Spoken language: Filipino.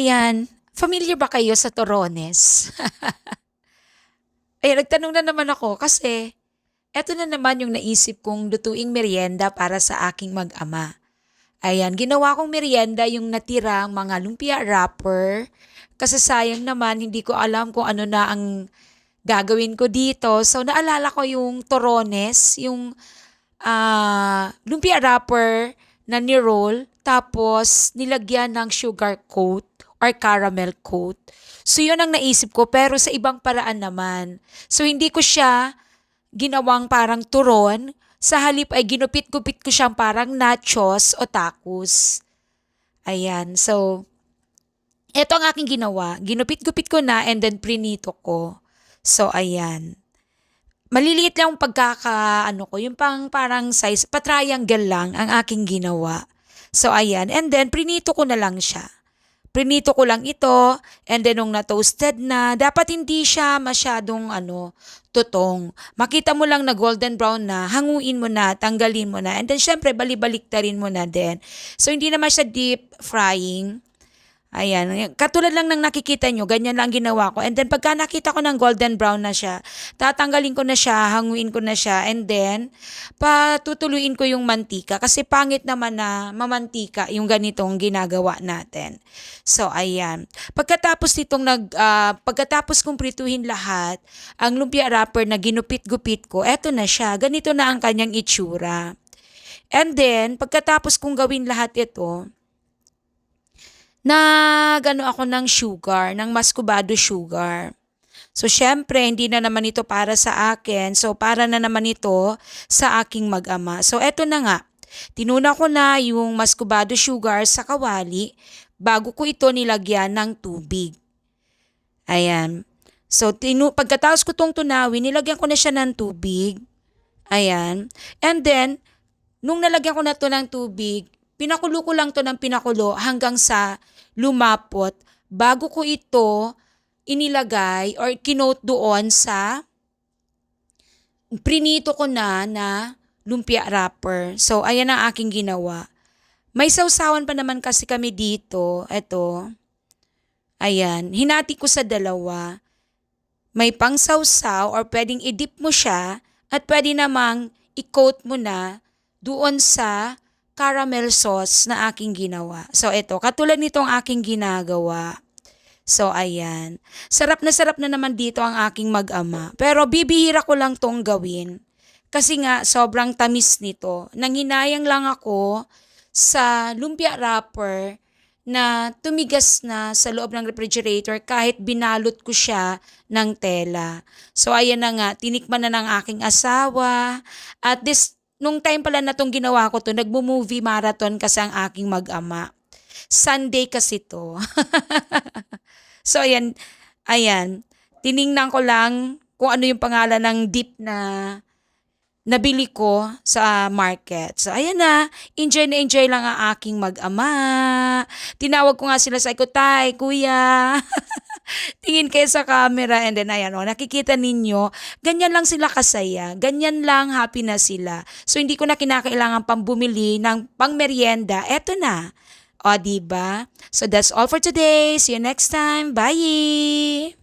Ayan, familiar ba kayo sa Torones? Ayan, nagtanong na naman ako kasi eto na naman yung naisip kong lutuing merienda para sa aking mag-ama. Ayan, ginawa kong merienda yung natirang mga lumpia wrapper. Kasi sayang naman, hindi ko alam kung ano na ang gagawin ko dito. So, naalala ko yung torones, yung ah, lumpia wrapper na ni-roll, tapos nilagyan ng sugar coat or caramel coat. So, yun ang naisip ko, pero sa ibang paraan naman. So, hindi ko siya ginawang parang turon. Sa halip ay ginupit-gupit ko siyang parang nachos o tacos. Ayan, so, eto ang aking ginawa. Ginupit-gupit ko na and then prinito ko. So, ayan. Maliliit lang pagkaka, ano ko, yung pang parang size, pa-triangle lang ang aking ginawa. So, ayan. And then, prinito ko na lang siya. Prinito ko lang ito, and then nung na-toasted na, dapat hindi siya masyadong ano, tutong. Makita mo lang na golden brown na, hanguin mo na, tanggalin mo na, and then syempre balibaliktarin mo na din. So hindi naman siya deep frying. Ayan, katulad lang ng nakikita nyo, ganyan lang ginawa ko. And then pagka nakita ko ng golden brown na siya, tatanggalin ko na siya, hanguin ko na siya, and then patutuluin ko yung mantika. Kasi pangit naman na mamantika yung ganitong ginagawa natin. So, ayan. Pagkatapos nitong nag, ah, pagkatapos kong prituhin lahat, ang lumpia wrapper na ginupit-gupit ko, eto na siya. Ganito na ang kanyang itsura. And then, pagkatapos kong gawin lahat ito, nagano ako ng sugar, ng maskubado sugar. So, syempre, hindi na naman ito para sa akin. So, para na naman ito sa aking mag-ama. So, eto na nga. Tinuna ko na yung maskubado sugar sa kawali bago ko ito nilagyan ng tubig. Ayan. So, tinu pagkatapos ko itong tunawin, nilagyan ko na siya ng tubig. Ayan. And then, nung nalagyan ko na to ng tubig, pinakulo ko lang to ng pinakulo hanggang sa lumapot bago ko ito inilagay or kinote doon sa prinito ko na na lumpia wrapper. So, ayan ang aking ginawa. May sausawan pa naman kasi kami dito. Ito. Ayan. Hinati ko sa dalawa. May pang sausaw or pwedeng i-dip mo siya at pwede namang i-coat mo na doon sa caramel sauce na aking ginawa. So, ito. Katulad nitong aking ginagawa. So, ayan. Sarap na sarap na naman dito ang aking mag-ama. Pero bibihira ko lang tong gawin. Kasi nga, sobrang tamis nito. Nanghinayang lang ako sa lumpia wrapper na tumigas na sa loob ng refrigerator kahit binalot ko siya ng tela. So, ayan na nga. Tinikman na ng aking asawa. At this, nung time pala na tong ginawa ko to, nagmo-movie marathon kasi ang aking mag-ama. Sunday kasi to. so, ayan, ayan. Tiningnan ko lang kung ano yung pangalan ng dip na nabili ko sa market. So, ayan na. Enjoy na enjoy lang ang aking mag-ama. Tinawag ko nga sila sa ko, Tay, Kuya. Tingin kayo sa camera and then ayan o, nakikita ninyo, ganyan lang sila kasaya. Ganyan lang happy na sila. So, hindi ko na kinakailangan pang bumili ng pang merienda. Eto na. O, diba? So, that's all for today. See you next time. Bye!